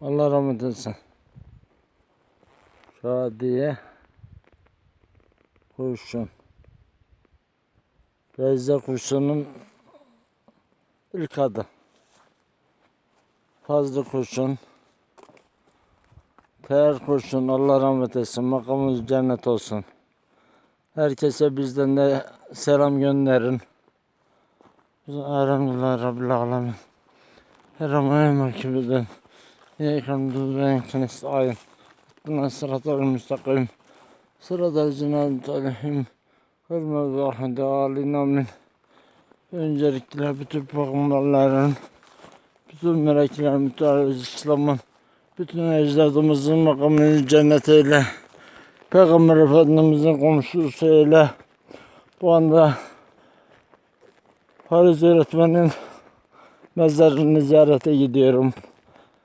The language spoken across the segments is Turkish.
Allah rahmet etsin. Şadiye Kurşun. Rezze Kurşun'un ilk adı. Fazlı Kurşun. Teher Kurşun Allah rahmet etsin. Makamımız cennet olsun. Herkese bizden de selam gönderin. Elhamdülillah Rabbil Alemin. Herhamaya makibiden. İyâkam ve enkines ayın. Buna sıratal müstakim. Sıratal cenab-ı aleyhim. Hürme ve ahde alin amin. Öncelikle bütün peygamberlerin, bütün meleklerin, bütün İslam'ın, bütün ecdadımızın makamını cennet eyle. Peygamber Efendimizin komşusu eyle. Bu anda Haris öğretmenin mezarını ziyarete gidiyorum.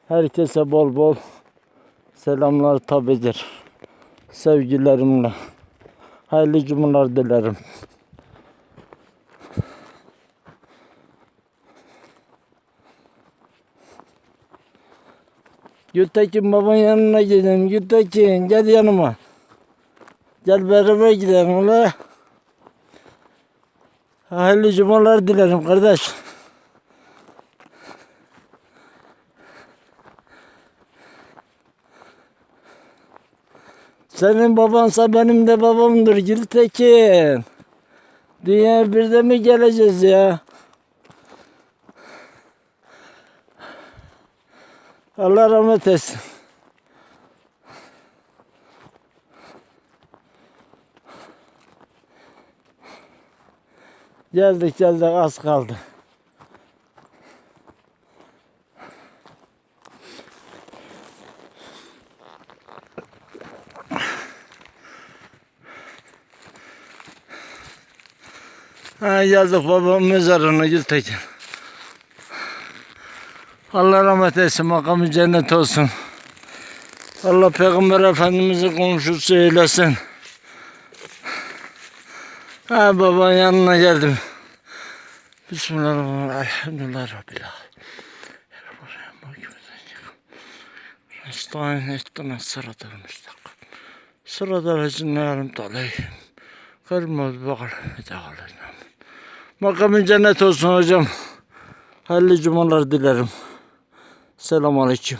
Herkese bol bol selamlar tabidir. Sevgilerimle. Hayırlı cumalar dilerim. Gültekin babanın yanına gidelim. Gültekin gel yanıma. Gel beraber gidelim. Hayırlı cumalar dilerim kardeş. Senin babansa benim de babamdır Gültekin. Dünya birde mi geleceğiz ya? Allah rahmet etsin. Geldik geldik az kaldı. Ha geldik babamın mezarına Gültekin. Allah rahmet etsin, makamı cennet olsun. Allah Peygamber Efendimiz'i komşusu eylesin. Ha babanın yanına geldim. Bismillahirrahmanirrahim. Elhamdülillah Rabbil alemin. Estağfirullah ettina sıratal müstakim. Sıratal lezine yarım aleyhim. Kırmızı bakır. Makamın cennet olsun hocam. Hayırlı cumalar dilerim. Selamun Aleyküm.